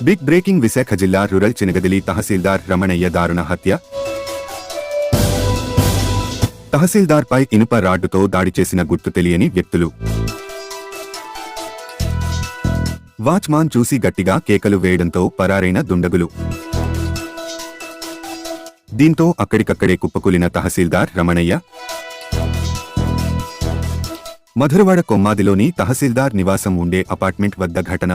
Big breaking Visakha జిల్లా rural Chinagadili తహసీల్దార్ రమణయ్య దారుణ హత్య తహసీల్దార్ పై ఇనుప రాడ్డుతో దాడి చేసిన గుర్తు తెలియని వ్యక్తులు వాచ్మాన్ చూసి గట్టిగా కేకలు వేయడంతో పరారైన దుండగులు దీంతో అక్కడికక్కడే కుప్పకూలిన తహసీల్దార్ రమణయ్య మధురవాడ కొమ్మాదిలోని తహసీల్దార్ నివాసం ఉండే అపార్ట్మెంట్ వద్ద ఘటన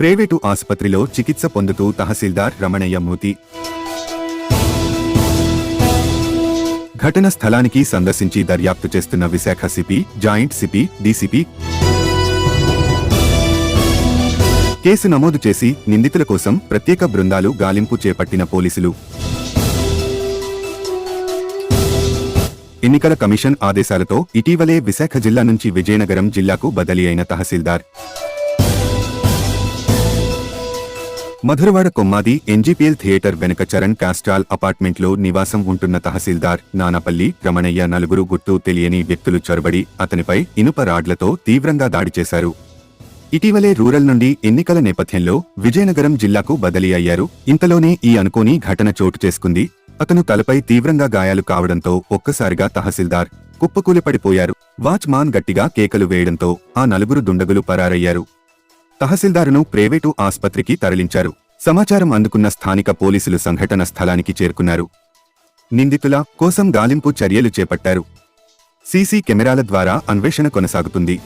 ప్రైవేటు ఆసుపత్రిలో చికిత్స పొందుతూ తహసీల్దార్ రమణయ్య మూతి. ఘటన స్థలానికి సందర్శించి దర్యాప్తు చేస్తున్న Visakha CP joint CP DCP. Case నమోదు చేసి నిందితుల కోసం ప్రత్యేక బృందాలు గాలింపు చేపట్టిన పోలీసులు. ఎన్నికల కమిషన్ ఆదేశాలతో ఇటీవలే విశాఖ జిల్లా నుంచి విజయనగరం జిల్లాకు బదిలీ అయిన తహసీల్దార్. మధురవాడ కొమ్మాది ఎన్జీపీఎల్ థియేటర్ వెనుక చరణ్ కాస్ట్రాల్ అపార్ట్మెంట్లో నివాసం ఉంటున్న తహసీల్దార్ నానాపల్లి రమణయ్య నలుగురు గుర్తు తెలియని వ్యక్తులు చొరబడి అతనిపై ఇనుప రాడ్లతో తీవ్రంగా దాడి చేశారు. ఇటీవలే రూరల్ నుండి ఎన్నికల నేపథ్యంలో విజయనగరం జిల్లాకు బదిలీ అయ్యారు. ఇంతలోనే ఈ అనుకోని ఘటన చోటు చేసుకుంది. అతను తలపై తీవ్రంగా గాయాలు కావడంతో ఒక్కసారిగా తహసీల్దార్ కుప్పకూలిపడిపోయారు. వాచ్మాన్ గట్టిగా కేకలు వేయడంతో ఆ నలుగురు దుండగులు పరారయ్యారు. తహసీల్దారును ప్రైవేటు ఆస్పత్రికి తరలించారు. సమాచారం అందుకున్న స్థానిక పోలీసులు సంఘటన స్థలానికి చేరుకున్నారు. నిందితుల కోసం గాలింపు చర్యలు చేపట్టారు. సీసీ కెమెరాల ద్వారా అన్వేషణ కొనసాగుతుంది.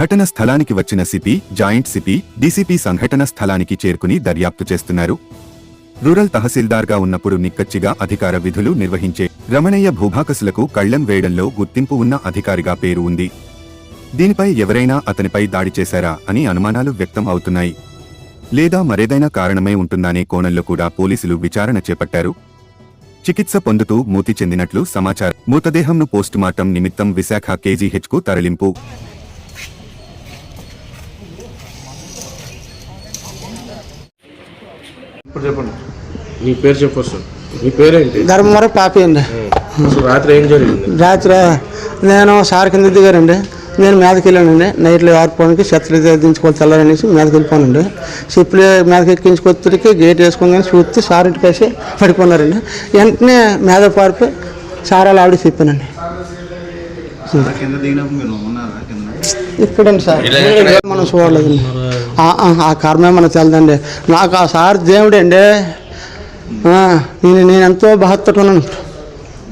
ఘటన స్థలానికి వచ్చిన సిపి జాయింట్ సిపి డీసీపీ సంఘటన స్థలానికి చేరుకుని దర్యాప్తు చేస్తున్నారు. రూరల్ తహసీల్దార్గా ఉన్నప్పుడు నిక్కచ్చిగా అధికార విధులు నిర్వహించే రమణయ్య భూభాకసులకు కళ్ళెం వేయడంలో గుర్తింపు ఉన్న అధికారిగా పేరు ఉంది. దీనిపై ఎవరైనా అతనిపై దాడి చేశారా అని అనుమానాలు వ్యక్తం అవుతున్నాయి. లేదా మరేదైనా కారణమై ఉంటుందనే కోణంలో కూడా పోలీసులు విచారణ చేపట్టారు. చికిత్స పొందుతూ మూతి చెందినట్లు సమాచారం. మృతదేహంను పోస్టుమార్టం నిమిత్తం విశాఖ కేజీహెచ్కు తరలింపు. ఇప్పుడు చెప్పండి. మీ పేరు చెప్పొచ్చు మీ పేరేంటి? ధర్మవరం పాపి అండి. అసలు రాత్రి ఏం జరిగింది? రాత్రి నేను సార్ కింద దిగారండి. నేను మీదకి వెళ్ళానండి. నైట్లో ఆరిపోవడానికి చెత్తలు దించుకోవాలి తెల్లారనేసి మీదకి వెళ్ళిపోనండి చెప్పులు మీదకి ఎక్కించుకొచ్చరికి గేట్ వేసుకుని చూస్తే సార్ ఇంటికి వేసి పడిపోన్నారండి వెంటనే మీద పారిపోయి సార్ అలా ఆవిడ చెప్పానండి ఇక్కడండి సార్. మనం చూడలేదండి. ఆ- ఆ- ఆ కర్మే మనకు తెలదండి. నాకు ఆ సార్ దేవుడే అండి ఆ, నేను నేను ఎంతో బాధపడుతున్నాను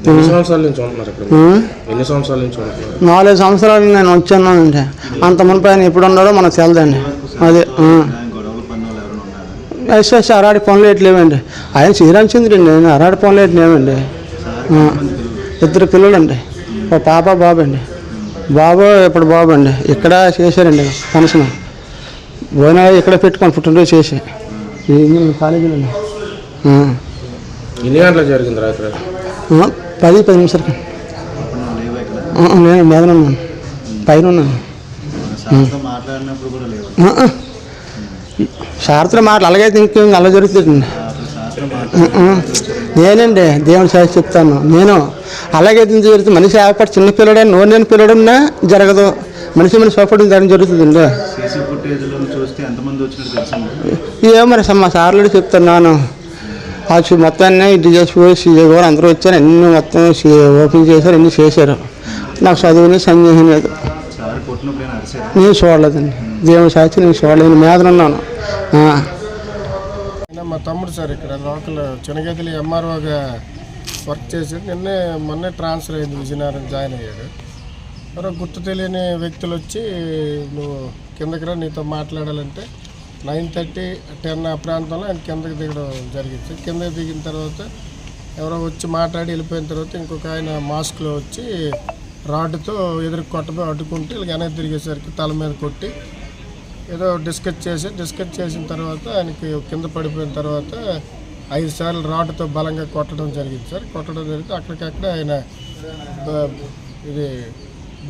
ఎన్ని సంవత్సరాల నుంచి ఉంటున్నారు ఇక్కడ? ఉం? ఎన్ని సంవత్సరాల నుంచి ఉంటున్నారు? నాలుగు సంవత్సరాలు నేను వచ్చాను అంటే అంత మునిపి ఆయన ఎప్పుడు ఉన్నాడో మనకు తెలదండి. అదే ఆ. ఆయన గొడవలు పని వాళ్ళు ఎవరైనా ఉన్నారా ఎస్ ఎస్ అరాడి పనులు ఎట్లేవండి ఆయన శ్రీరామచంద్ర అండి ఆయన అరాడి పనులు ఎట్లేవండి ఇద్దరు పిల్లలండి ఒక పాప బాబు అండి. బాబు ఇప్పుడు బాబు అండి. ఇక్కడ చేశారండి ఫంక్షన్ పోయినా ఇక్కడ పెట్టుకొని పుట్టినరోజు చేసి. కాలేజీలో. ఎన్ని గంటలకు జరిగింది రాత్రి పది పది ఆ, నేను మీద ఉన్నాను. పైన ఉన్నాను. సార్తో మాటలు అలాగైతే ఇంకేం అలా జరుగుతుందండి. నేనండి దేవుని సాక్షి చెప్తాను. నేను అలాగే దీని జరుగుతుంది. మనిషి ఏర్పాటు చిన్న పిల్లడే నోరు నేను పిల్లడున్నా జరగదు. మనిషి మనిషి సోపడం దాని జరుగుతుందండి. ఏమో మరి మా సార్లు చెప్తున్నాను. ఆ మొత్తాన్ని ఇది చేసి సీఏ గారు అందరూ వచ్చారు. అన్ని మొత్తం ఓపెన్ చేశారు అన్ని చేశారు. నాకు చదువుని సందేహం లేదు. నేను చూడలేదండి. దేవుని సాక్షి నేను చూడలేదు నేను మీద ఉన్నాను. మా తమ్ముడు సార్ ఇక్కడ లోకల్ చెనగదిలి ఎంఆర్ఓగా వర్క్ చేసి నిన్నే మొన్నే ట్రాన్స్ఫర్ అయింది విజయనగరం జాయిన్ అయ్యాడు. ఎవరో గుర్తు తెలియని వ్యక్తులు వచ్చి నువ్వు కిందకి రా నీతో మాట్లాడాలంటే నైన్ థర్టీ టెన్ ఆ ప్రాంతంలో ఆయన కిందకి దిగడం జరిగింది. కిందకి దిగిన తర్వాత ఎవరో వచ్చి మాట్లాడి వెళ్ళిపోయిన తర్వాత ఇంకొక ఆయన మాస్క్లో వచ్చి రాడ్డుతో ఎదురు కొట్టబోయి అడ్డుకుంటే వీళ్ళకి వెనక్కి తిరిగేసరికి తల మీద కొట్టి ఏదో డిస్కస్ చేసి డిస్కస్ చేసిన తర్వాత ఆయనకి కింద పడిపోయిన తర్వాత ఐదు సార్లు రాడ్తో బలంగా కొట్టడం జరిగింది సార్. కొట్టడం జరిగితే అక్కడికక్కడ ఆయన ఇది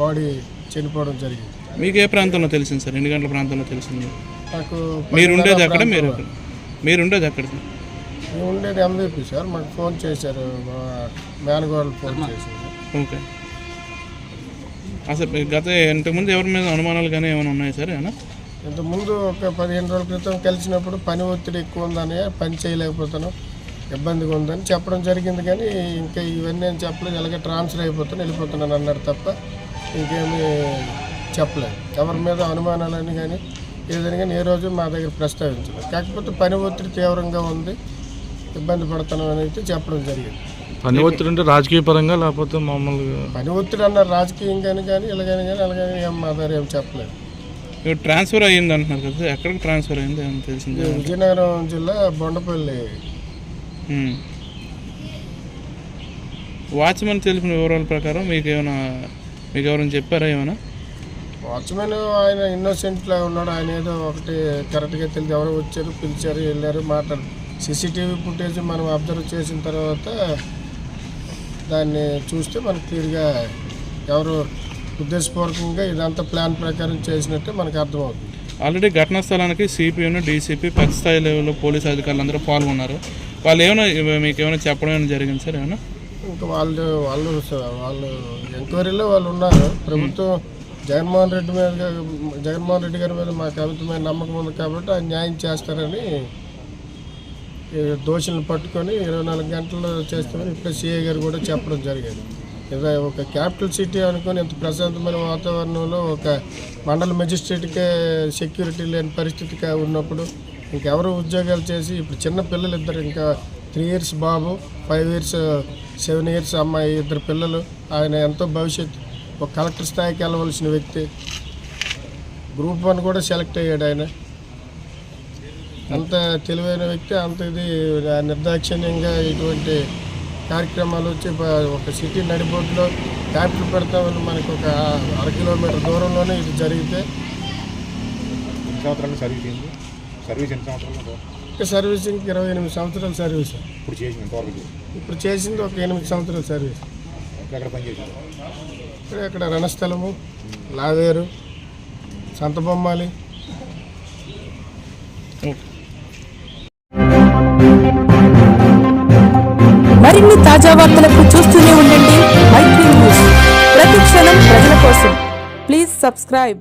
బాడీ చనిపోవడం జరిగింది. మీకు ఏ ప్రాంతంలో తెలిసింది సార్? ఎన్ని గంటల ప్రాంతంలో తెలిసింది నాకు మీరు ఉండేది అక్కడ మీరు? మీరు ఉండేది అక్కడ. సార్ మేము ఉండేది ఎంవీపీ సార్ మాకు ఫోన్ చేశారు మేనగోడలు ఫోన్ చేశారు. ఓకే. అసలు గత ఇంతకుముందు ఎవరి మీద అనుమానాలు కానీ ఏమైనా ఉన్నాయి సార్ ఏమన్నా ఇంతకుముందు ఒక పదిహేను రోజుల క్రితం కలిసినప్పుడు పని ఒత్తిడి ఎక్కువ ఉందని పని చేయలేకపోతాను ఇబ్బందిగా ఉందని చెప్పడం జరిగింది కానీ ఇంకా ఇవన్నీ నేను చెప్పలేదు. ఇలాగే ట్రాన్స్ఫర్ అయిపోతాను వెళ్ళిపోతున్నాను అన్నాడు తప్ప ఇంకేమీ చెప్పలేదు. ఎవరి మీద అనుమానాలని కానీ ఏదైనా కానీ ఏ రోజు మా దగ్గర ప్రస్తావించలేదు. కాకపోతే పని ఒత్తిడి తీవ్రంగా ఉంది ఇబ్బంది పడుతున్నాం అని అయితే చెప్పడం జరిగింది. పని ఒత్తిడి అంటే రాజకీయ పరంగా లేకపోతే మామూలుగా? పని ఒత్తిడి అన్నారు రాజకీయంగాని కానీ ఇలాగని కానీ అలాగని ఏం మా దగ్గర ఏం చెప్పలేదు. ఇప్పుడు ట్రాన్స్ఫర్ అయ్యింది అంటున్నారు కదా ఎక్కడికి ట్రాన్స్ఫర్ అయింది అని తెలిసింది విజయనగరం జిల్లా బొండపల్లి. వాచ్మెన్ తెలిపిన వివరాల ప్రకారం మీకు ఏమైనా మీకు ఎవరైనా చెప్పారా ఏమైనా? వాచ్మెన్ ఆయన ఇన్నోసెంట్ లా ఉన్నాడు. ఆయన ఏదో ఒకటి కరెక్ట్గా తెలియదు. ఎవరో వచ్చారు పిలిచారు వెళ్ళారు మాట్లాడు. సీసీటీవీ ఫుటేజ్ మనం అబ్జర్వ్ చేసిన తర్వాత దాన్ని చూస్తే మనకు క్లియర్గా ఎవరు ఉద్దేశపూర్వకంగా ఇదంతా ప్లాన్ ప్రకారం చేసినట్టే మనకు అర్థమవుతుంది. ఆల్రెడీ ఘటనా స్థలానికి సిపిఎన్ డీసీపీ పది స్థాయి లెవెల్లో పోలీస్ అధికారులు అందరూ పాల్గొన్నారు. వాళ్ళు ఏమైనా మీకు ఏమైనా చెప్పడం ఏమైనా జరిగింది సార్ ఏమైనా? ఇంకా వాళ్ళు వాళ్ళు వాళ్ళు ఎంక్వైరీలో వాళ్ళు ఉన్నారు. ప్రభుత్వం జగన్మోహన్ రెడ్డి మీద జగన్మోహన్ రెడ్డి గారి మీద మాకు అమితమైన నమ్మకం ఉంది కాబట్టి ఆయన న్యాయం చేస్తారని దోషులను పట్టుకొని ఇరవై నాలుగు గంటలు చేస్తామని ఇప్పుడే సీఏ గారు కూడా చెప్పడం జరిగింది. ఇరవై ఒక క్యాపిటల్ సిటీ అనుకొని ఇంత ప్రశాంతమైన వాతావరణంలో ఒక మండల మెజిస్ట్రేట్కే సెక్యూరిటీ లేని పరిస్థితిగా ఉన్నప్పుడు ఇంకెవరు ఉద్యోగాలు చేసి ఇప్పుడు చిన్న పిల్లలు ఇద్దరు ఇంకా త్రీ ఇయర్స్ బాబు ఫైవ్ ఇయర్స్ సెవెన్ ఇయర్స్ అమ్మాయి ఇద్దరు పిల్లలు ఆయన ఎంతో భవిష్యత్తు ఒక కలెక్టర్ స్థాయికి వెళ్ళవలసిన వ్యక్తి. గ్రూప్ వన్ కూడా సెలెక్ట్ అయ్యాడు ఆయన. అంత తెలివైన వ్యక్తి అంత ఇది నిర్దాక్షిణ్యంగా ఇటువంటి కార్యక్రమాలు వచ్చి ఒక సిటీ నడిబొడ్డులో క్యాపిటల్ పెడతామని మనకు ఒక అర కిలోమీటర్ దూరంలోనే ఇది జరిగితే. సంవత్సరాలు సర్వీస్ అయింది? సర్వీస్ ఎన్ని సంవత్సరాలు ఇక సర్వీసింగ్ ఇరవై ఎనిమిది సంవత్సరాల సర్వీస్. ఇప్పుడు చేసింది ఇప్పుడు చేసింది ఒక ఎనిమిది సంవత్సరాల సర్వీస్. ఎక్కడ పని చేసింది ఇక్కడ ఇక్కడ రణస్థలము లావేరు సంతబొమ్మాలి. మరిన్ని తాజా వార్తలకు చూస్తూనే ఉండండి. మైత్రి న్యూస్. ప్రతి క్షణం ప్రజల కోసం. Please subscribe.